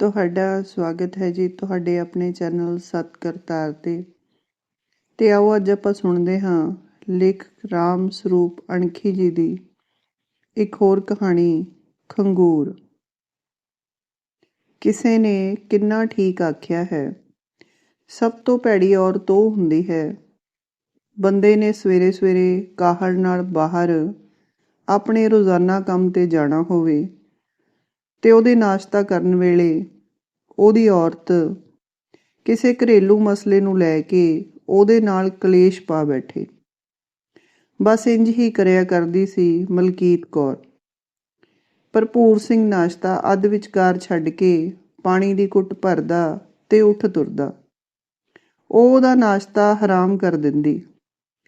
ਤੁਹਾਡਾ ਸਵਾਗਤ ਹੈ ਜੀ ਤੁਹਾਡੇ ਆਪਣੇ ਚੈਨਲ ਸਤ ਕਰਤਾਰ ਤੇ। ਤੇ ਆਓ ਅੱਜ ਆਪਾਂ ਸੁਣਦੇ ਹਾਂ ਲੇਖਕ ਰਾਮ ਸਰੂਪ ਅਣਖੀ ਜੀ ਦੀ ਇੱਕ ਹੋਰ ਕਹਾਣੀ, ਖੰਗੂਰ। ਕਿਸੇ ਨੇ ਕਿੰਨਾ ਠੀਕ ਆਖਿਆ ਹੈ। ਸਭ ਤੋਂ ਭੈੜੀ ਔਰਤ ਉਹ ਹੁੰਦੀ ਹੈ। ਬੰਦੇ ਨੇ ਸਵੇਰੇ ਸਵੇਰੇ ਕਾਹਲ ਨਾਲ ਬਾਹਰ ਆਪਣੇ ਰੋਜ਼ਾਨਾ ਕੰਮ ਤੇ ਜਾਣਾ ਹੋਵੇ। ਤੇ ਉਹਦੇ ਨਾਸ਼ਤਾ ਕਰਨ ਵੇਲੇ ਉਹਦੀ ਔਰਤ ਕਿਸੇ ਘਰੇਲੂ ਮਸਲੇ ਨੂੰ ਲੈ ਕੇ ਉਹਦੇ ਨਾਲ ਕਲੇਸ਼ ਪਾ ਬੈਠੇ। ਬਸ ਇੰਜ ਹੀ ਕਰਿਆ ਕਰਦੀ ਸੀ ਮਲਕੀਤ ਕੌਰ। ਭਰਪੂਰ ਸਿੰਘ ਨਾਸ਼ਤਾ ਅੱਧ ਵਿਚਕਾਰ ਛੱਡ ਕੇ ਪਾਣੀ ਦੀ ਕੁੱਟ ਭਰਦਾ ਤੇ ਉੱਠ ਤੁਰਦਾ। ਉਹ ਉਹਦਾ ਨਾਸ਼ਤਾ ਹਰਾਮ ਕਰ ਦਿੰਦੀ।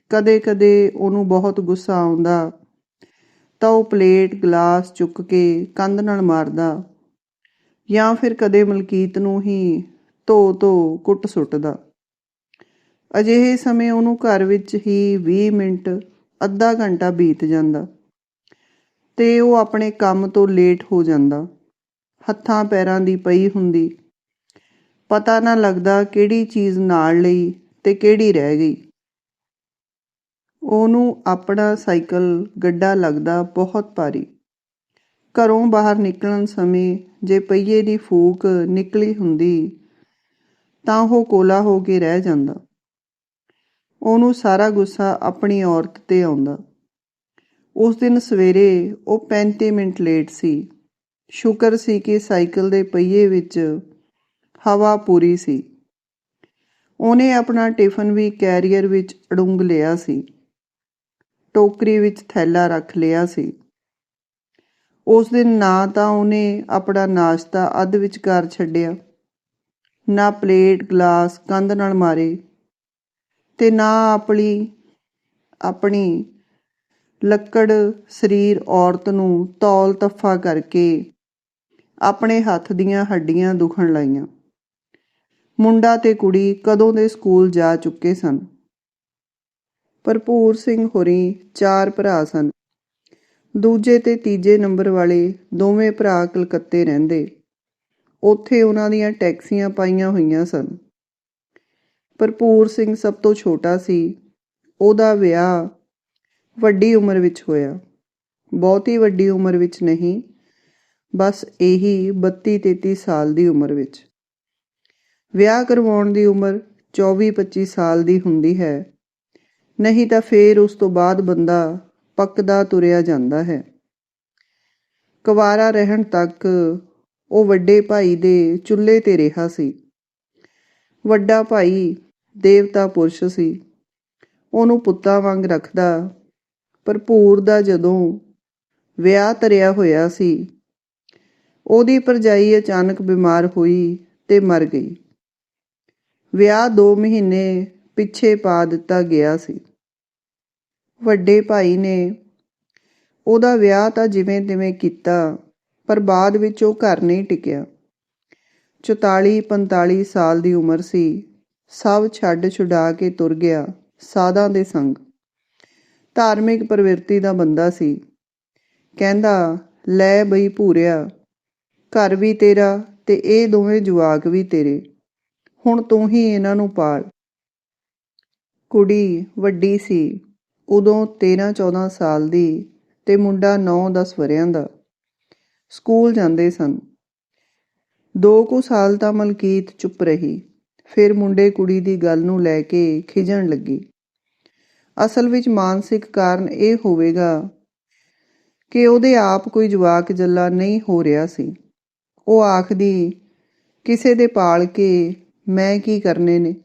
ਕਦੇ-ਕਦੇ ਉਹਨੂੰ ਬਹੁਤ ਗੁੱਸਾ ਆਉਂਦਾ ਤਾਂ ਉਹ ਪਲੇਟ ਗਲਾਸ ਚੁੱਕ ਕੇ ਕੰਧ ਨਾਲ ਮਾਰਦਾ ਜਾਂ ਫਿਰ ਕਦੇ ਮਲਕੀਤ ਨੂੰ ਹੀ ਧੋ ਧੋ ਕੁੱਟ ਸੁੱਟਦਾ। ਅਜਿਹੇ ਸਮੇਂ ਉਹਨੂੰ ਘਰ ਵਿੱਚ ਹੀ 20 ਮਿੰਟ, ਅੱਧਾ ਘੰਟਾ ਬੀਤ ਜਾਂਦਾ ਤੇ ਉਹ ਆਪਣੇ ਕੰਮ ਤੋਂ ਲੇਟ ਹੋ ਜਾਂਦਾ। ਹੱਥਾਂ ਪੈਰਾਂ ਦੀ ਪਈ ਹੁੰਦੀ। ਪਤਾ ਨਾ ਲੱਗਦਾ ਕਿਹੜੀ ਚੀਜ਼ ਨਾਲ ਲਈ ਤੇ ਕਿਹੜੀ ਰਹਿ ਗਈ। ਉਹਨੂੰ ਆਪਣਾ ਸਾਈਕਲ ਗੱਡਾ ਲੱਗਦਾ ਬਹੁਤ ਭਾਰੀ। ਘਰੋਂ ਬਾਹਰ ਨਿਕਲਣ ਸਮੇਂ ਜੇ ਪਹੀਏ ਦੀ ਫੂਕ ਨਿਕਲੀ ਹੁੰਦੀ ਤਾਂ ਉਹ ਕੋਲਾ ਹੋ ਕੇ ਰਹਿ ਜਾਂਦਾ। ਉਹਨੂੰ ਸਾਰਾ ਗੁੱਸਾ ਆਪਣੀ ਔਰਤ ਤੇ ਆਉਂਦਾ। ਉਸ ਦਿਨ ਸਵੇਰੇ ਉਹ 35 ਮਿੰਟ ਲੇਟ ਸੀ। ਸ਼ੁਕਰ ਸੀ ਕਿ ਸਾਈਕਲ ਦੇ ਪਹੀਏ ਵਿੱਚ ਹਵਾ ਪੂਰੀ ਸੀ। ਉਹਨੇ ਆਪਣਾ ਟਿਫਨ ਵੀ ਕੈਰੀਅਰ ਵਿੱਚ ਅੜੁੰਗ ਲਿਆ ਸੀ। ਟੋਕਰੀ ਵਿੱਚ ਥੈਲਾ ਰੱਖ ਲਿਆ ਸੀ। ਉਸ ਦਿਨ ਨਾ ਤਾਂ ਉਹਨੇ ਆਪਣਾ ਨਾਸ਼ਤਾ ਅੱਧ ਵਿਚਕਾਰ ਛੱਡਿਆ, ਨਾ ਪਲੇਟ, ਗਲਾਸ, ਕੰਧ ਨਾਲ ਮਾਰੇ ਤੇ ਨਾ ਆਪਣੀ ਆਪਣੀ ਲੱਕੜ ਸਰੀਰ ਔਰਤ ਨੂੰ ਤੌਲ ਤਫਾ ਕਰਕੇ ਆਪਣੇ ਹੱਥ ਦੀਆਂ ਹੱਡੀਆਂ ਦੁਖਣ ਲਾਈਆਂ। ਮੁੰਡਾ ਤੇ ਕੁੜੀ ਕਦੋਂ ਦੇ ਸਕੂਲ ਜਾ ਚੁੱਕੇ ਸਨ। ਭਰਪੂਰ ਸਿੰਘ ਹੋਰੀ ਚਾਰ ਭਰਾ ਸਨ। ਦੂਜੇ ਤੇ ਤੀਜੇ ਨੰਬਰ ਵਾਲੇ ਦੋਵੇਂ ਭਰਾ ਕਲਕੱਤੇ ਰਹਿੰਦੇ। ਉੱਥੇ ਉਹਨਾਂ ਦੀਆਂ ਟੈਕਸੀਆਂ ਪਾਈਆਂ ਹੋਈਆਂ ਸਨ। ਭਰਪੂਰ ਸਿੰਘ ਸਭ ਤੋਂ ਛੋਟਾ ਸੀ। ਉਹਦਾ ਵਿਆਹ ਵੱਡੀ ਉਮਰ ਵਿੱਚ ਹੋਇਆ। ਬਹੁਤੀ ਵੱਡੀ ਉਮਰ ਵਿੱਚ ਨਹੀਂ, ਬਸ ਇਹੀ 32 33 ਸਾਲ ਦੀ ਉਮਰ ਵਿੱਚ। ਵਿਆਹ ਕਰਵਾਉਣ ਦੀ ਉਮਰ 24-25 ਸਾਲ ਦੀ ਹੁੰਦੀ ਹੈ। ਨਹੀਂ ਤਾਂ ਫੇਰ ਉਸ ਤੋਂ ਬਾਅਦ ਬੰਦਾ ਪੱਕਦਾ ਤੁਰਿਆ ਜਾਂਦਾ ਹੈ। ਕੁਵਾਰਾ ਰਹਿਣ ਤੱਕ ਉਹ ਵੱਡੇ ਭਾਈ ਦੇ ਚੁੱਲ੍ਹੇ ਤੇ ਰਿਹਾ ਸੀ। ਵੱਡਾ ਭਾਈ ਦੇਵਤਾ ਪੁਰਸ਼ ਸੀ। ਉਹਨੂੰ ਪੁੱਤਾਂ ਵਾਂਗ ਰੱਖਦਾ ਭਰਪੂਰ ਦਾ ਜਦੋਂ ਵਿਆਹ ਤਰਿਆ ਹੋਇਆ ਸੀ, ਉਹਦੀ ਪਰਜਾਈ ਅਚਾਨਕ ਬਿਮਾਰ ਹੋਈ ਤੇ ਮਰ ਗਈ। ਵਿਆਹ 2 ਮਹੀਨੇ ਪਿੱਛੇ ਪਾ ਦਿੱਤਾ ਗਿਆ ਸੀ। ਵੱਡੇ ਭਾਈ ਨੇ ਉਹਦਾ ਵਿਆਹ ਤਾਂ ਜਿਵੇਂ ਤਿਵੇਂ ਕੀਤਾ, ਪਰ ਬਾਅਦ ਵਿੱਚ ਉਹ ਘਰ ਨਹੀਂ ਟਿਕਿਆ। 44 45 ਸਾਲ ਦੀ ਉਮਰ ਸੀ। ਸਭ ਛੱਡ ਛੁਡਾ ਕੇ ਤੁਰ ਗਿਆ ਸਾਧਾਂ ਦੇ ਸੰਗ। ਧਾਰਮਿਕ ਪ੍ਰਵਿਰਤੀ ਦਾ ਬੰਦਾ ਸੀ। ਕਹਿੰਦਾ, ਲੈ ਬਈ ਭੂਰਿਆ, ਘਰ ਵੀ ਤੇਰਾ ਤੇ ਇਹ ਦੋਵੇਂ ਜਵਾਕ ਵੀ ਤੇਰੇ। ਹੁਣ ਤੂੰ ਹੀ ਇਹਨਾਂ ਨੂੰ ਪਾਲ। ਕੁੜੀ ਵੱਡੀ ਸੀ। ਉਦੋਂ 13-14 ਸਾਲ ਦੀ ਤੇ ਮੁੰਡਾ 9-10 ਵਰਿਆਂ ਦਾ। ਸਕੂਲ ਜਾਂਦੇ ਸਨ। ਦੋ ਕੁ ਸਾਲ ਤਾਂ ਮਲਕੀਤ ਚੁੱਪ ਰਹੀ। ਫਿਰ ਮੁੰਡੇ ਕੁੜੀ ਦੀ ਗੱਲ ਨੂੰ ਲੈ ਕੇ ਖਿਜਣ ਲੱਗੀ। ਅਸਲ ਵਿੱਚ ਮਾਨਸਿਕ ਕਾਰਨ ਇਹ ਹੋਵੇਗਾ ਕਿ ਉਹਦੇ ਆਪ ਕੋਈ ਜਵਾਕ ਜੱਲਾ ਨਹੀਂ ਹੋ ਰਿਹਾ ਸੀ। ਉਹ ਆਖਦੀ, ਕਿਸੇ ਦੇ ਪਾਲ ਕੇ ਮੈਂ ਕੀ ਕਰਨੇ ਨੇ?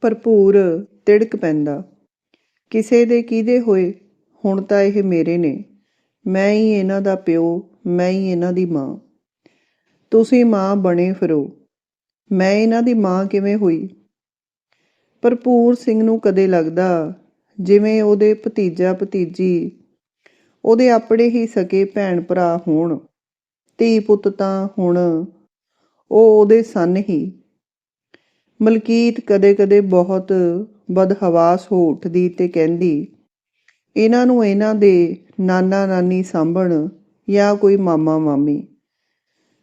ਭਰਪੂਰ ਤਿੜਕ ਪੈਂਦਾ। ਕਿਸੇ ਦੇ ਕਿਹਦੇ ਹੋਏ ਹੁਣ ਤਾਂ ਇਹ ਮੇਰੇ ਨੇ। ਮੈਂ ਹੀ ਇਹਨਾਂ ਦਾ ਪਿਓ, ਮੈਂ ਹੀ ਇਹਨਾਂ ਦੀ ਮਾਂ। ਤੁਸੀਂ ਮਾਂ ਬਣੇ ਫਿਰੋ। ਮੈਂ ਇਹਨਾਂ ਦੀ ਮਾਂ ਕਿਵੇਂ ਹੋਈ? ਭਰਪੂਰ ਸਿੰਘ ਨੂੰ ਕਦੇ ਲੱਗਦਾ ਜਿਵੇਂ ਉਹਦੇ ਭਤੀਜਾ ਭਤੀਜੀ ਉਹਦੇ ਆਪਣੇ ਹੀ ਸਕੇ ਭੈਣ ਭਰਾ ਹੋਣ, ਧੀ ਪੁੱਤ ਤਾਂ ਹੁਣ ਉਹ ਉਹਦੇ ਸਨ ਹੀ। ਮਲਕੀਤ ਕਦੇ-ਕਦੇ ਬਹੁਤ ਬਦਹਵਾਸ ਹੋ ਉੱਠਦੀ ਤੇ ਕਹਿੰਦੀ, ਇਹਨਾਂ ਨੂੰ ਇਹਨਾਂ ਦੇ ਨਾਨਾ ਨਾਨੀ ਸਾਂਭਣ ਜਾਂ ਕੋਈ ਮਾਮਾ ਮਾਮੀ।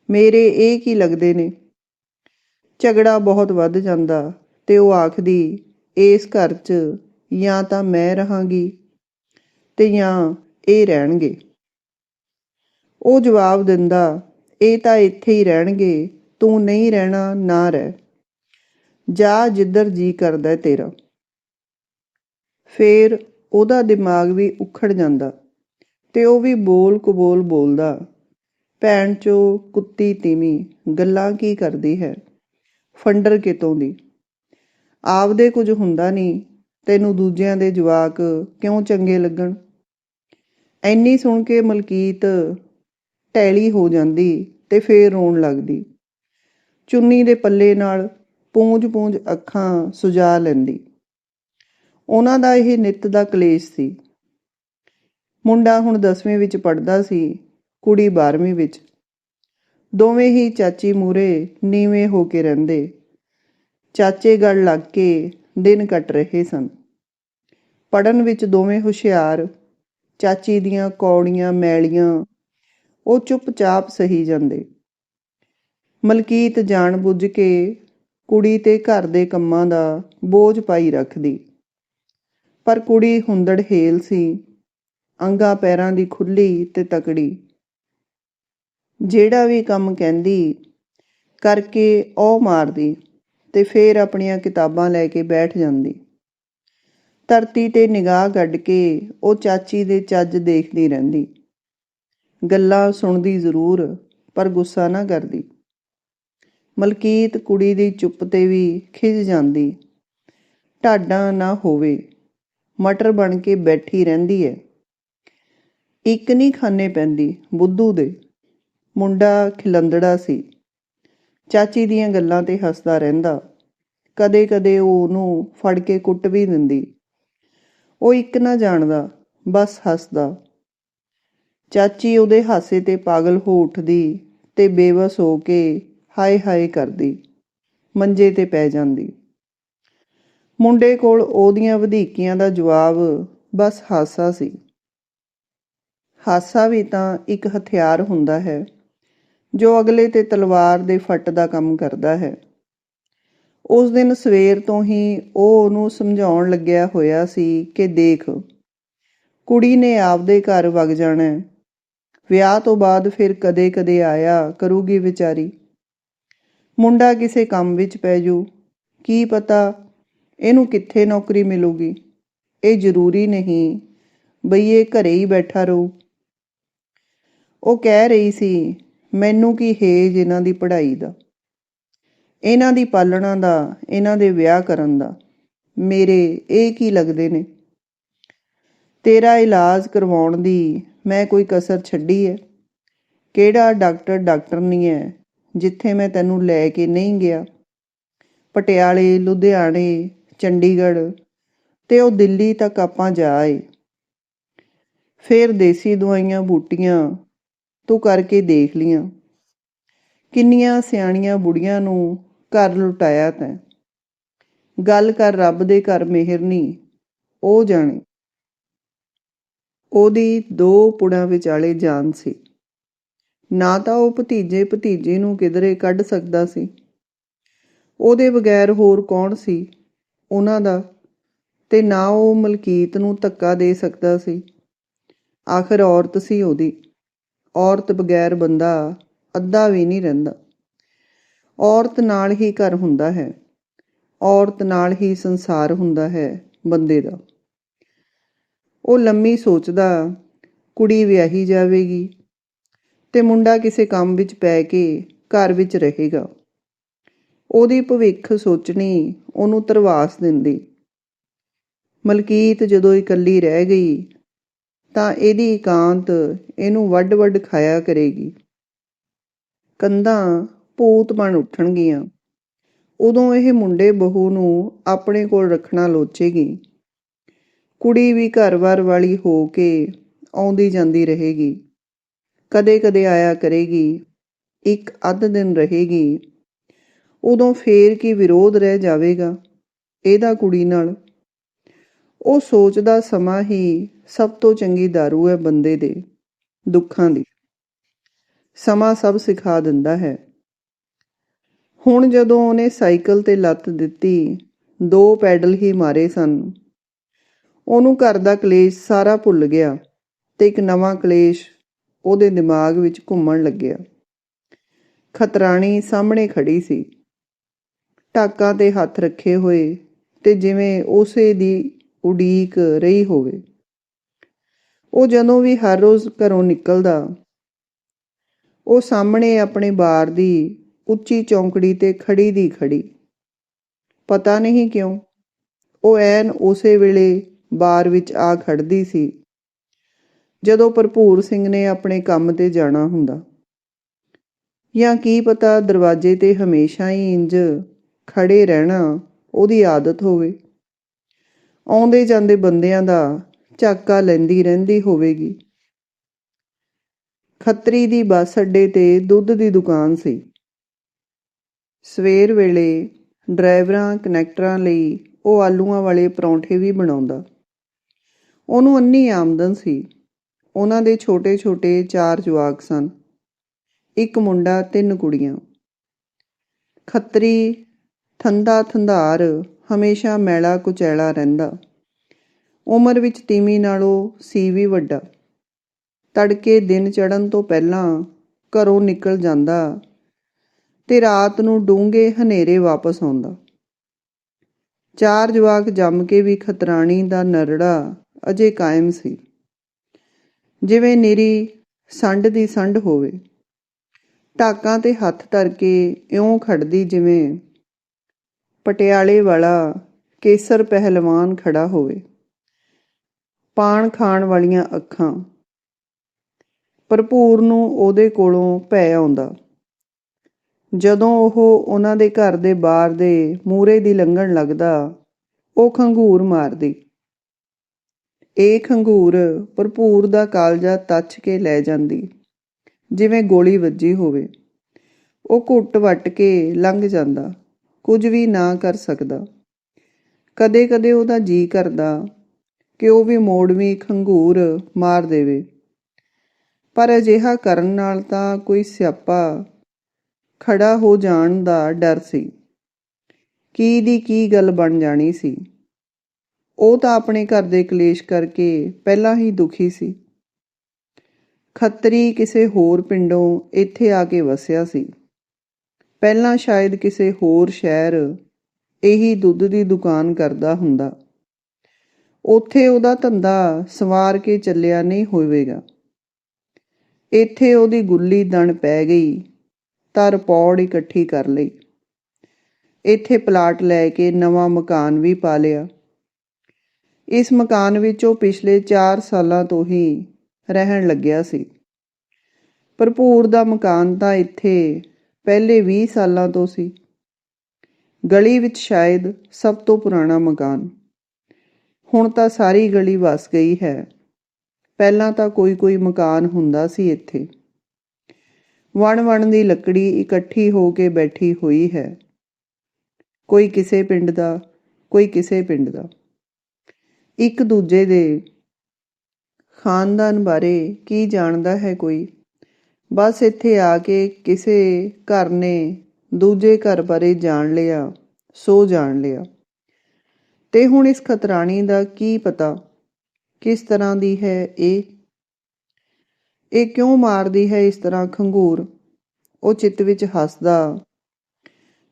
ਮੇਰੇ ਇਹ ਕੀ ਲੱਗਦੇ ਨੇ? ਝਗੜਾ ਬਹੁਤ ਵੱਧ ਜਾਂਦਾ ਤੇ ਉਹ ਆਖਦੀ, ਇਸ ਘਰ 'ਚ ਜਾਂ ਤਾਂ ਮੈਂ ਰਹਾਂਗੀ ਤੇ ਜਾਂ ਇਹ ਰਹਿਣਗੇ। ਉਹ ਜਵਾਬ ਦਿੰਦਾ, ਇਹ ਤਾਂ ਇੱਥੇ ਹੀ ਰਹਿਣਗੇ, ਤੂੰ ਨਹੀਂ ਰਹਿਣਾ, ਨਾ ਰਹਿ। ਜਾ ਜਿੱਧਰ ਜੀ ਕਰਦਾ ਤੇਰਾ। ਫੇਰ ਉਹਦਾ ਦਿਮਾਗ ਵੀ ਉਖੜ ਜਾਂਦਾ ਤੇ ਉਹ ਵੀ ਬੋਲ ਕਬੋਲ ਬੋਲਦਾ। ਭੈਣ ਚੋ ਕੁੱਤੀ ਤੀਵੀਂ, ਗੱਲਾਂ ਕੀ ਕਰਦੀ ਹੈ? ਫੰਡਰ ਕਿਤੋਂ ਦੀ? ਆਪਦੇ ਕੁਝ ਹੁੰਦਾ ਨਹੀਂ ਤੈਨੂੰ ਦੂਜਿਆਂ ਦੇ ਜਵਾਕ ਕਿਉਂ ਚੰਗੇ ਲੱਗਣ? ਐਨੀ ਸੁਣ ਕੇ ਮਲਕੀਤ ਟੈਲੀ ਹੋ ਜਾਂਦੀ ਤੇ ਫੇਰ ਰੋਣ ਲੱਗਦੀ। ਚੁੰਨੀ ਦੇ ਪੱਲੇ ਨਾਲ ਪੂੰਝ-ਪੂੰਝ ਅੱਖਾਂ ਸੁਜਾ ਲੈਂਦੀ। ਉਹਨਾਂ ਦਾ ਇਹ ਨਿੱਤ ਦਾ ਕਲੇਸ਼ ਸੀ। ਮੁੰਡਾ ਹੁਣ 10ਵੀਂ ਵਿੱਚ ਪੜਦਾ ਸੀ, ਕੁੜੀ 12ਵੀਂ ਵਿੱਚ। ਦੋਵੇਂ ਹੀ ਚਾਚੀ ਮੂਰੇ ਨੀਵੇਂ ਹੋ ਕੇ ਰਹਿੰਦੇ। ਚਾਚੇ ਗੜ ਲੱਗ ਕੇ ਦਿਨ ਕੱਟ ਰਹੇ ਸਨ। ਪੜਨ ਵਿੱਚ ਦੋਵੇਂ ਹੁਸ਼ਿਆਰ, ਚਾਚੀ ਦੀਆਂ ਕੌੜੀਆਂ ਮੈਲੀਆਂ, ਉਹ ਚੁੱਪਚਾਪ ਸਹੀ ਜਾਂਦੇ। ਮਲਕੀਤ ਜਾਣ ਬੁੱਝ ਕੇ ਕੁੜੀ ਤੇ ਘਰ ਦੇ ਕੰਮਾਂ ਦਾ ਬੋਝ ਪਾਈ ਰੱਖਦੀ। ਪਰ ਕੁੜੀ ਹੁੰਦੜ ਹੇਲ ਸੀ। ਅੰਗਾ ਪੈਰਾਂ ਦੀ ਖੁੱਲੀ ਤੇ ਤਕੜੀ। ਜਿਹੜਾ ਵੀ ਕੰਮ ਕਹਿੰਦੀ, ਕਰਕੇ ਉਹ ਮਾਰਦੀ ਤੇ ਫੇਰ ਆਪਣੀਆਂ ਕਿਤਾਬਾਂ ਲੈ ਕੇ ਬੈਠ ਜਾਂਦੀ। ਧਰਤੀ ਤੇ ਨਿਗਾਹ ਗੱਡ ਕੇ ਉਹ ਚਾਚੀ ਦੇ ਚੱਜ ਦੇਖਦੀ ਰਹਿੰਦੀ। ਗੱਲਾਂ ਸੁਣਦੀ ਜ਼ਰੂਰ, ਪਰ ਗੁੱਸਾ ਨਾ ਕਰਦੀ। ਮਲਕੀਤ ਕੁੜੀ ਦੀ ਚੁੱਪ ਤੇ ਵੀ ਖਿਜ ਜਾਂਦੀ। ਢਾਡਾਂ ਨਾ ਹੋਵੇ। ਮਟਰ ਬਣ ਕੇ ਬੈਠੀ ਰਹਿੰਦੀ ਹੈ ਇੱਕ ਨਹੀਂ ਖਾਣੇ ਪੈਂਦੀ ਬੁੱਧੂ ਦੇ। ਮੁੰਡਾ ਖਿਲੰਦੜਾ ਸੀ। ਚਾਚੀ ਦੀਆਂ ਗੱਲਾਂ ਤੇ ਹੱਸਦਾ ਰਹਿੰਦਾ। ਕਦੇ-ਕਦੇ ਉਹ ਉਹਨੂੰ ਫੜ ਕੇ ਕੁੱਟ ਵੀ ਦਿੰਦੀ। ਉਹ ਇੱਕ ਨਾ ਜਾਣਦਾ, ਬਸ ਹੱਸਦਾ। ਚਾਚੀ ਉਹਦੇ ਹਾਸੇ ਤੇ ਪਾਗਲ ਹੋ ਉੱਠਦੀ ਤੇ ਬੇਵਸ ਹੋ ਕੇ ਹਾਏ ਹਾਏ ਕਰਦੀ। ਮੰਜੇ ਤੇ ਪੈ ਜਾਂਦੀ। ਮੁੰਡੇ ਕੋਲ ਉਹਦੀਆਂ ਵਧੀਕੀਆਂ ਦਾ ਜਵਾਬ ਬਸ ਹਾਸਾ ਸੀ। ਹਾਸਾ ਵੀ ਤਾਂ ਇੱਕ ਹਥਿਆਰ ਹੁੰਦਾ ਹੈ, ਜੋ ਅਗਲੇ ਤੇ ਤਲਵਾਰ ਦੇ ਫੱਟ ਦਾ ਕੰਮ ਕਰਦਾ ਹੈ। ਉਸ ਦਿਨ ਸਵੇਰ ਤੋਂ ਹੀ ਉਹ ਉਹਨੂੰ ਸਮਝਾਉਣ ਲੱਗਿਆ ਹੋਇਆ ਸੀ ਕਿ ਦੇਖ, ਕੁੜੀ ਨੇ ਆਪਦੇ ਘਰ ਵਗ ਜਾਣਾ ਹੈ। ਵਿਆਹ ਤੋਂ ਬਾਅਦ ਫਿਰ ਕਦੇ-ਕਦੇ ਆਇਆ ਕਰੂਗੀ ਵਿਚਾਰੀ। ਮੁੰਡਾ ਕਿਸੇ ਕੰਮ ਵਿੱਚ ਪੈ ਜੂ, ਕੀ ਪਤਾ ਇਹਨੂੰ ਕਿੱਥੇ ਨੌਕਰੀ ਮਿਲੂਗੀ? ਇਹ ਜ਼ਰੂਰੀ ਨਹੀਂ ਬਈ ਇਹ ਘਰੇ ਹੀ ਬੈਠਾ ਰਹੂ। ਉਹ ਕਹਿ ਰਹੀ ਸੀ, ਮੈਨੂੰ ਕੀ ਹੇਜ ਇਹਨਾਂ ਦੀ ਪੜ੍ਹਾਈ ਦਾ? ਇਹਨਾਂ ਦੀ ਪਾਲਣਾ ਦਾ, ਇਹਨਾਂ ਦੇ ਵਿਆਹ ਕਰਨ ਦਾ। ਮੇਰੇ ਇਹ ਕੀ ਲੱਗਦੇ ਨੇ? ਤੇਰਾ ਇਲਾਜ ਕਰਵਾਉਣ ਦੀ ਮੈਂ ਕੋਈ ਕਸਰ ਛੱਡੀ ਹੈ ਕਿਹੜਾ ਡਾਕਟਰ ਡਾਕਟਰ ਨਹੀਂ ਹੈ ਜਿੱਥੇ ਮੈਂ ਤੈਨੂੰ ਲੈ ਕੇ ਨਹੀਂ ਗਿਆ? ਪਟਿਆਲੇ, ਲੁਧਿਆਣੇ ਚੰਡੀਗੜ੍ਹ ਤੇ ਉਹ ਦਿੱਲੀ ਤੱਕ ਆਪਾਂ ਜਾ ਆਏ। ਫਿਰ ਦੇਸੀ ਦਵਾਈਆਂ, ਬੂਟੀਆਂ ਤੂੰ ਕਰਕੇ ਦੇਖ ਲੀਆਂ ਕਿੰਨੀਆਂ ਸਿਆਣੀਆਂ ਬੁੜੀਆਂ ਨੂੰ ਘਰ ਲੁਟਾਇਆ ਤੈਂ। ਗੱਲ ਕਰ ਰੱਬ ਦੇ ਘਰ ਮਿਹਰਨੀ ਉਹ ਜਾਣੇ। ਉਹਦੀ ਦੋ ਪੁੜਾਂ ਵਿਚਾਲੇ ਜਾਨ ਸੀ। ਨਾ ਤਾਂ ਉਹ ਭਤੀਜੇ ਭਤੀਜੇ ਨੂੰ ਕਿਧਰੇ ਕੱਢ ਸਕਦਾ ਸੀ। ਉਹਦੇ ਬਗੈਰ ਹੋਰ ਕੌਣ ਸੀ? ਉਹਨਾਂ ਦਾ, ਤੇ ਨਾ ਉਹ ਮਲਕੀਤ ਨੂੰ ਧੱਕਾ ਦੇ ਸਕਦਾ ਸੀ। ਆਖਰ ਔਰਤ ਸੀ ਉਹਦੀ। ਔਰਤ ਬਗੈਰ ਬੰਦਾ ਅੱਧਾ ਵੀ ਨਹੀਂ ਰਹਿੰਦਾ। ਔਰਤ ਨਾਲ ਹੀ ਘਰ ਹੁੰਦਾ ਹੈ। ਔਰਤ ਨਾਲ ਹੀ ਸੰਸਾਰ ਹੁੰਦਾ ਹੈ ਬੰਦੇ ਦਾ। ਉਹ ਲੰਮੀ ਸੋਚਦਾ, ਕੁੜੀ ਵਿਆਹੀ ਜਾਵੇਗੀ ਤੇ ਮੁੰਡਾ ਕਿਸੇ ਕੰਮ ਵਿੱਚ ਪੈ ਕੇ ਘਰ ਵਿੱਚ ਰਹੇਗਾ। ਉਹਦੀ ਭਵਿੱਖ ਸੋਚਣੀ, ਉਹਨੂੰ ਤਰਵਾਸ ਦਿੰਦੀ। ਮਲਕੀਤ ਜਦੋਂ ਇਕੱਲੀ ਰਹਿ ਗਈ, ਤਾਂ ਇਹਦੀ ਇਕਾਂਤ ਇਹਨੂੰ ਵੱਡ-ਵੱਡ ਖਾਇਆ ਕਰੇਗੀ। ਕੰਧਾਂ ਭੂਤ ਬਣ ਉੱਠਣਗੀਆਂ। ਉਦੋਂ ਇਹ ਮੁੰਡੇ ਬਹੂ ਨੂੰ ਆਪਣੇ ਕੋਲ ਰੱਖਣਾ ਲੋਚੇਗੀ। ਕੁੜੀ ਵੀ ਘਰ ਵਾਰ ਵਾਲੀ ਹੋ ਕੇ ਆਉਂਦੀ ਜਾਂਦੀ ਰਹੇਗੀ। ਕਦੇ-ਕਦੇ ਆਇਆ ਕਰੇਗੀ। ਇੱਕ ਅੱਧ ਦਿਨ ਰਹੇਗੀ। ਉਦੋਂ ਫੇਰ ਕੀ ਵਿਰੋਧ ਰਹਿ ਜਾਵੇਗਾ ਇਹਦਾ ਕੁੜੀ ਨਾਲ? ਉਹ ਸੋਚਦਾ ਸਮਾਂ ਹੀ ਸਭ ਤੋਂ ਚੰਗੀ दारू ਹੈ ਬੰਦੇ ਦੇ, ਦੁੱਖਾਂ ਦੀ। ਸਮਾਂ ਸਭ ਸਿਖਾ ਦਿੰਦਾ ਹੈ। ਹੁਣ ਜਦੋਂ ਉਹਨੇ ਸਾਈਕਲ ਤੇ ਲੱਤ ਦਿੱਤੀ, ਦੋ ਪੈਡਲ ਹੀ ਮਾਰੇ ਸਨ। ਉਹਨੂੰ ਘਰ ਦਾ ਕਲੇਸ਼ ਸਾਰਾ ਭੁੱਲ ਗਿਆ ਤੇ ਇੱਕ ਨਵਾਂ ਕਲੇਸ਼ ਉਹਦੇ ਦਿਮਾਗ ਵਿੱਚ ਘੁੰਮਣ ਲੱਗਿਆ। ਖਤਰਾਣੀ ਸਾਹਮਣੇ ਖੜੀ ਸੀ। ਟਾਕਾਂ ਤੇ ਹੱਥ ਰੱਖੇ ਹੋਏ ਤੇ ਜਿਵੇਂ ਉਸੇ ਦੀ ਉਡੀਕ ਰਹੀ ਹੋਵੇ। ਉਹ ਜਦੋਂ ਵੀ ਹਰ ਰੋਜ਼ ਘਰੋਂ ਨਿਕਲਦਾ, ਉਹ ਸਾਹਮਣੇ ਆਪਣੇ ਬਾਰ ਦੀ ਉੱਚੀ ਚੌਂਕੜੀ ਤੇ ਖੜੀ ਦੀ ਖੜੀ। ਪਤਾ ਨਹੀਂ ਕਿਉਂ, ਉਹ ਐਨ ਉਸੇ ਵੇਲੇ ਬਾਰ ਵਿੱਚ ਆ ਖੜਦੀ ਸੀ, ਜਦੋਂ ਭਰਪੂਰ ਸਿੰਘ ਨੇ ਆਪਣੇ ਕੰਮ ਤੇ ਜਾਣਾ ਹੁੰਦਾ। ਜਾਂ ਕੀ ਪਤਾ ਦਰਵਾਜ਼ੇ ਤੇ ਹਮੇਸ਼ਾ ਹੀ ਇੰਜ ਖੜੇ ਰਹਿਣਾ ਉਹਦੀ ਆਦਤ ਹੋਵੇ। ਆਉਂਦੇ ਜਾਂਦੇ ਬੰਦਿਆਂ ਦਾ ਝਾਕਾ ਲੈਂਦੀ ਰਹਿੰਦੀ ਹੋਵੇਗੀ। ਖੱਤਰੀ ਦੀ ਬੱਸ ਅੱਡੇ ਤੇ ਦੁੱਧ ਦੀ ਦੁਕਾਨ ਸੀ। ਸਵੇਰ ਵੇਲੇ ਡਰਾਈਵਰਾਂ, ਕਨੈਕਟਰਾਂ ਲਈ ਉਹ ਆਲੂਆਂ ਵਾਲੇ ਪਰੌਂਠੇ ਵੀ ਬਣਾਉਂਦਾ। ਉਹਨੂੰ ਅੰਨੀ ਆਮਦਨ ਸੀ। ਉਹਨਾਂ ਦੇ ਛੋਟੇ-ਛੋਟੇ ਚਾਰ ਜਵਾਕ ਸਨ। ਇੱਕ ਮੁੰਡਾ, ਤਿੰਨ ਕੁੜੀਆਂ। ਖੱਤਰੀ ਥੰਦਾ ਥੰਧਾਰ ਹਮੇਸ਼ਾ ਮੈਲਾ ਕੁਚੈਲਾ ਰਹਿੰਦਾ। ਉਮਰ ਵਿੱਚ ਤੀਮੀ ਨਾਲੋਂ ਸੀ ਵੀ ਵੱਡਾ। ਤੜਕੇ ਦਿਨ ਚੜਨ ਤੋਂ ਪਹਿਲਾਂ ਘਰੋਂ ਨਿਕਲ ਜਾਂਦਾ ਤੇ ਰਾਤ ਨੂੰ ਡੂੰਘੇ ਹਨੇਰੇ ਵਾਪਸ ਆਉਂਦਾ। ਚਾਰ ਜਵਾਕ ਜੰਮ ਕੇ ਵੀ ਖਤਰਾਣੀ ਦਾ ਨਰੜਾ ਅਜੇ ਕਾਇਮ ਸੀ। ਜਿਵੇਂ ਨਿਰੀ ਸੰਡ ਦੀ ਸੰਡ ਹੋਵੇ। ਟਾਕਾਂ ਤੇ ਹੱਥ ਧਰ ਕੇ ਇਉਂ ਖੜਦੀ ਜਿਵੇਂ ਪਟਿਆਲੇ ਵਾਲਾ ਕੇਸਰ ਪਹਿਲਵਾਨ ਖੜਾ ਹੋਵੇ। ਪਾਣ ਖਾਣ ਵਾਲੀਆਂ ਅੱਖਾਂ। ਭਰਪੂਰ ਨੂੰ ਉਹਦੇ ਕੋਲੋਂ ਭੈ ਆਉਂਦਾ। ਜਦੋਂ ਉਹ ਉਹਨਾਂ ਦੇ ਘਰ ਦੇ ਬਾਹਰ ਦੇ ਮੂਰੇ ਦੀ ਲੰਘਣ ਲੱਗਦਾ, ਉਹ ਖੰਗੂਰ ਮਾਰਦੀ। ਇਹ ਖੰਗੂਰ ਭਰਪੂਰ ਦਾ ਕਾਲਜਾ ਤੱਚ ਕੇ ਲੈ ਜਾਂਦੀ, ਜਿਵੇਂ ਗੋਲੀ ਵੱਜੀ ਹੋਵੇ। ਉਹ ਘੁੱਟ ਵੱਟ ਕੇ ਲੰਘ ਜਾਂਦਾ। ਕੁਝ ਵੀ ਨਾ ਕਰ ਸਕਦਾ। ਕਦੇ-ਕਦੇ ਉਹਦਾ ਜੀ ਕਰਦਾ ਕਿ ਉਹ ਵੀ ਮੋੜਵੀਂ ਖੰਗੂਰ ਮਾਰ ਦੇਵੇ। ਪਰ ਅਜਿਹਾ ਕਰਨ ਨਾਲ ਤਾਂ ਕੋਈ ਸਿਆਪਾ ਖੜਾ ਹੋ ਜਾਣ ਦਾ ਡਰ ਸੀ। ਕੀ ਦੀ ਕੀ ਗੱਲ ਬਣ ਜਾਣੀ ਸੀ। ਉਹ ਤਾਂ ਆਪਣੇ ਘਰ ਦੇ ਕਲੇਸ਼ ਕਰਕੇ ਪਹਿਲਾਂ ਹੀ ਦੁਖੀ ਸੀ। ਖੱਤਰੀ ਕਿਸੇ ਹੋਰ ਪਿੰਡੋਂ ਇੱਥੇ ਆ ਕੇ ਵਸਿਆ ਸੀ। ਪਹਿਲਾਂ ਸ਼ਾਇਦ ਕਿਸੇ ਹੋਰ ਸ਼ਹਿਰ ਇਹੀ ਦੁੱਧ ਦੀ ਦੁਕਾਨ ਕਰਦਾ ਹੁੰਦਾ। ਉੱਥੇ ਉਹਦਾ ਧੰਦਾ ਸਵਾਰ ਕੇ ਚੱਲਿਆ ਨਹੀਂ ਹੋਵੇਗਾ। ਇੱਥੇ ਉਹਦੀ ਗੁੱਲੀ ਦਣ ਪੈ ਗਈ ਤਾਂ ਰਿਪੌੜ ਇਕੱਠੀ ਕਰ ਲਈ। ਇੱਥੇ ਪਲਾਟ ਲੈ ਕੇ ਨਵਾਂ ਮਕਾਨ ਵੀ ਪਾ ਲਿਆ। ਇਸ ਮਕਾਨ ਵਿੱਚ ਉਹ ਪਿਛਲੇ 4 ਸਾਲਾਂ ਤੋਂ ਹੀ ਰਹਿਣ ਲੱਗਿਆ ਸੀ। ਭਰਪੂਰ ਦਾ ਮਕਾਨ ਤਾਂ ਇੱਥੇ ਪਹਿਲੇ 20 ਸਾਲਾਂ ਤੋਂ ਸੀ। ਗਲੀ ਵਿੱਚ ਸ਼ਾਇਦ ਸਭ ਤੋਂ ਪੁਰਾਣਾ ਮਕਾਨ। ਹੁਣ ਤਾਂ ਸਾਰੀ ਗਲੀ ਵਸ ਗਈ ਹੈ। ਪਹਿਲਾਂ ਤਾਂ ਕੋਈ ਕੋਈ ਮਕਾਨ ਹੁੰਦਾ ਸੀ ਇੱਥੇ। ਵਣ ਵਣ ਦੀ ਲੱਕੜੀ ਇਕੱਠੀ ਹੋ ਕੇ ਬੈਠੀ ਹੋਈ ਹੈ। ਕੋਈ ਕਿਸੇ ਪਿੰਡ ਦਾ, ਕੋਈ ਕਿਸੇ ਪਿੰਡ ਦਾ। ਇੱਕ ਦੂਜੇ ਦੇ ਖਾਨਦਾਨ ਬਾਰੇ ਕੀ ਜਾਣਦਾ ਹੈ ਕੋਈ? ਬਸ ਇੱਥੇ ਆ ਕੇ ਕਿਸੇ ਘਰ ਨੇ ਦੂਜੇ ਘਰ ਬਾਰੇ ਜਾਣ ਲਿਆ, ਸੋ ਜਾਣ ਲਿਆ। ਤੇ ਹੁਣ ਇਸ ਖਤਰਾਣੀ ਦਾ ਕੀ ਪਤਾ? ਕਿਸ ਤਰ੍ਹਾਂ ਦੀ ਹੈ ਇਹ? ਇਹ ਕਿਉਂ ਮਾਰਦੀ ਹੈ ਇਸ ਤਰ੍ਹਾਂ ਖੰਗੂਰ? ਉਹ ਚਿੱਤ ਵਿੱਚ ਹੱਸਦਾ,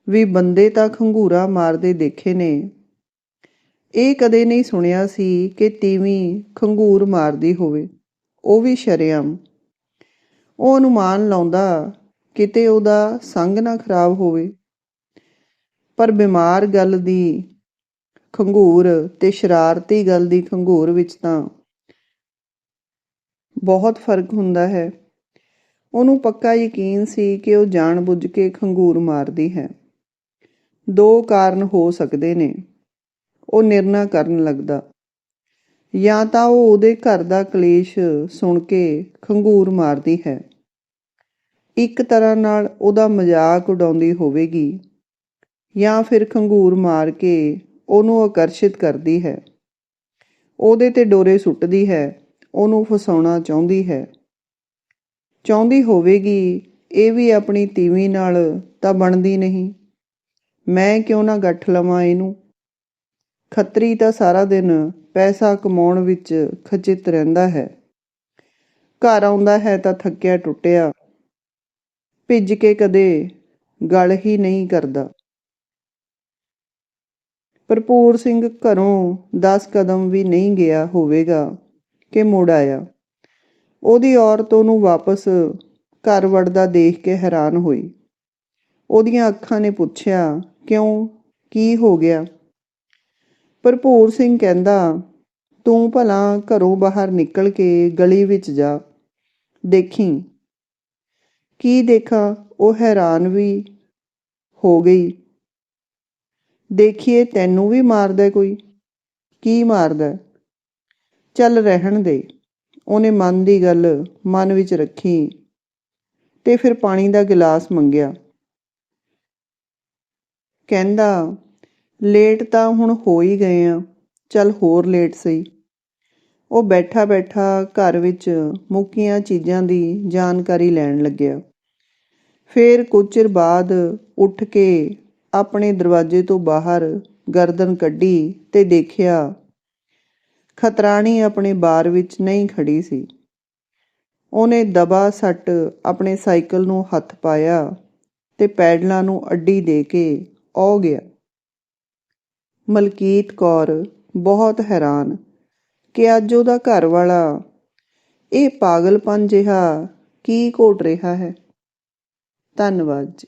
ਵੀ ਬੰਦੇ ਤਾਂ ਖੰਗੂਰਾ ਮਾਰਦੇ ਦੇਖੇ ਨੇ। ਇਹ ਕਦੇ ਨਹੀਂ ਸੁਣਿਆ ਸੀ ਕਿ ਤੀਵੀਂ ਖੰਗੂਰ ਮਾਰਦੀ ਹੋਵੇ। ਉਹ ਵੀ ਸ਼ਰਿਆਮ। ਉਹ ਅਨੁਮਾਨ ਲਾਉਂਦਾ ਕਿਤੇ ਉਹਦਾ ਸੰਗ ਨਾ ਖਰਾਬ ਹੋਵੇ। ਪਰ ਬਿਮਾਰ ਗੱਲ ਦੀ ਖੰਗੂਰ ਤੇ ਸ਼ਰਾਰਤੀ ਗੱਲ ਦੀ ਖੰਗੂਰ ਵਿੱਚ ਤਾਂ ਬਹੁਤ ਫ਼ਰਕ ਹੁੰਦਾ ਹੈ। ਉਹਨੂੰ ਪੱਕਾ ਯਕੀਨ ਸੀ ਕਿ ਉਹ ਜਾਣਬੁੱਝ ਕੇ ਖੰਗੂਰ ਮਾਰਦੀ ਹੈ। ਦੋ ਕਾਰਨ ਹੋ ਸਕਦੇ ਨੇ। ਉਹ ਨਿਰਣਾ ਕਰਨ ਲੱਗਦਾ। ਜਾਂ ਤਾਂ ਉਹ ਉਹਦੇ ਘਰ ਦਾ ਕਲੇਸ਼ ਸੁਣ ਕੇ ਖੰਗੂਰ ਮਾਰਦੀ ਹੈ। ਇੱਕ ਤਰ੍ਹਾਂ ਨਾਲ ਉਹਦਾ ਮਜ਼ਾਕ ਉਡਾਉਂਦੀ ਹੋਵੇਗੀ ਜਾਂ ਫਿਰ ਖੰਗੂਰ ਮਾਰ ਕੇ ਉਹਨੂੰ ਆਕਰਸ਼ਿਤ ਕਰਦੀ ਹੈ। ਉਹਦੇ ਤੇ ਡੋਰੇ ਸੁੱਟਦੀ ਹੈ, ਉਹਨੂੰ ਫਸਾਉਣਾ ਚਾਹੁੰਦੀ ਹੈ। ਚਾਹੁੰਦੀ ਹੋਵੇਗੀ, ਇਹ ਵੀ ਆਪਣੀ ਤੀਵੀਂ ਨਾਲ ਤਾਂ ਬਣਦੀ ਨਹੀਂ। ਮੈਂ ਕਿਉਂ ਨਾ ਗੱਠ ਲਵਾਂ ਇਹਨੂੰ? ਖੱਤਰੀ ਤਾਂ ਸਾਰਾ ਦਿਨ ਪੈਸਾ ਕਮਾਉਣ ਵਿੱਚ ਖਚਿਤ ਰਹਿੰਦਾ ਹੈ। ਘਰ ਆਉਂਦਾ ਹੈ ਤਾਂ ਥੱਕਿਆ ਟੁੱਟਿਆ। ਭਿੱਜ ਕੇ ਕਦੇ ਗਲ ਹੀ ਨਹੀਂ ਕਰਦਾ। ਭਰਪੂਰ ਸਿੰਘ ਘਰੋਂ 10 ਕਦਮ ਵੀ ਨਹੀਂ ਗਿਆ ਹੋਵੇਗਾ ਕਿ ਮੁੜ ਆਇਆ। ਉਹਦੀ ਔਰਤ ਉਹਨੂੰ ਵਾਪਸ ਘਰ ਵੜਦਾ ਦੇਖ ਕੇ ਹੈਰਾਨ ਹੋਈ। ਉਹਦੀਆਂ ਅੱਖਾਂ ਨੇ ਪੁੱਛਿਆ, ਕਿਉਂ? ਕੀ ਹੋ ਗਿਆ? ਭਰਪੂਰ ਸਿੰਘ ਕਹਿੰਦਾ, ਤੂੰ ਭਲਾ ਘਰੋਂ ਬਾਹਰ ਨਿਕਲ ਕੇ ਗਲੀ ਵਿੱਚ ਜਾ। ਦੇਖੀ ਕੀ ਦੇਖਾਂ? ਉਹ ਹੈਰਾਨ ਵੀ ਹੋ ਗਈ। ਦੇਖੀਏ, ਤੈਨੂੰ ਵੀ ਮਾਰਦਾ ਕੋਈ? ਕੀ ਮਾਰਦਾ? ਚੱਲ ਰਹਿਣ ਦੇ। ਉਹਨੇ ਮਨ ਦੀ ਗੱਲ ਮਨ ਵਿੱਚ ਰੱਖੀ ਤੇ ਫਿਰ ਪਾਣੀ ਦਾ ਗਿਲਾਸ ਮੰਗਿਆ। ਕਹਿੰਦਾ, ਲੇਟ ਤਾਂ ਹੁਣ ਹੋ ਹੀ ਗਏ ਆ। ਚੱਲ ਹੋਰ ਲੇਟ ਸਹੀ। ਉਹ ਬੈਠਾ ਬੈਠਾ ਘਰ ਵਿੱਚ ਮੁੱਕੀਆਂ ਚੀਜ਼ਾਂ ਦੀ ਜਾਣਕਾਰੀ ਲੈਣ ਲੱਗਿਆ। ਫੇਰ ਕੁਝ ਚਿਰ ਬਾਅਦ ਉੱਠ ਕੇ ਆਪਣੇ ਦਰਵਾਜ਼ੇ ਤੋਂ ਬਾਹਰ ਗਰਦਨ ਕੱਢੀ ਤੇ ਦੇਖਿਆ, ਖਤਰਾਣੀ ਆਪਣੇ ਬਾਰ ਵਿੱਚ ਨਹੀਂ ਖੜੀ ਸੀ। ਉਹਨੇ ਦਬਾ ਸੱਟ ਆਪਣੇ ਸਾਈਕਲ ਨੂੰ ਹੱਥ ਪਾਇਆ ਤੇ ਪੈਡਲਾਂ ਨੂੰ ਅੱਡੀ ਦੇ ਕੇ ਔ ਗਿਆ। ਮਲਕੀਤ ਕੌਰ ਬਹੁਤ ਹੈਰਾਨ ਕਿ ਅੱਜ ਉਹਦਾ ਘਰ ਵਾਲਾ ਇਹ ਪਾਗਲਪਨ ਜਿਹਾ ਕੀ ਘੋਟ ਰਿਹਾ ਹੈ। ਧੰਨਵਾਦ ਜੀ।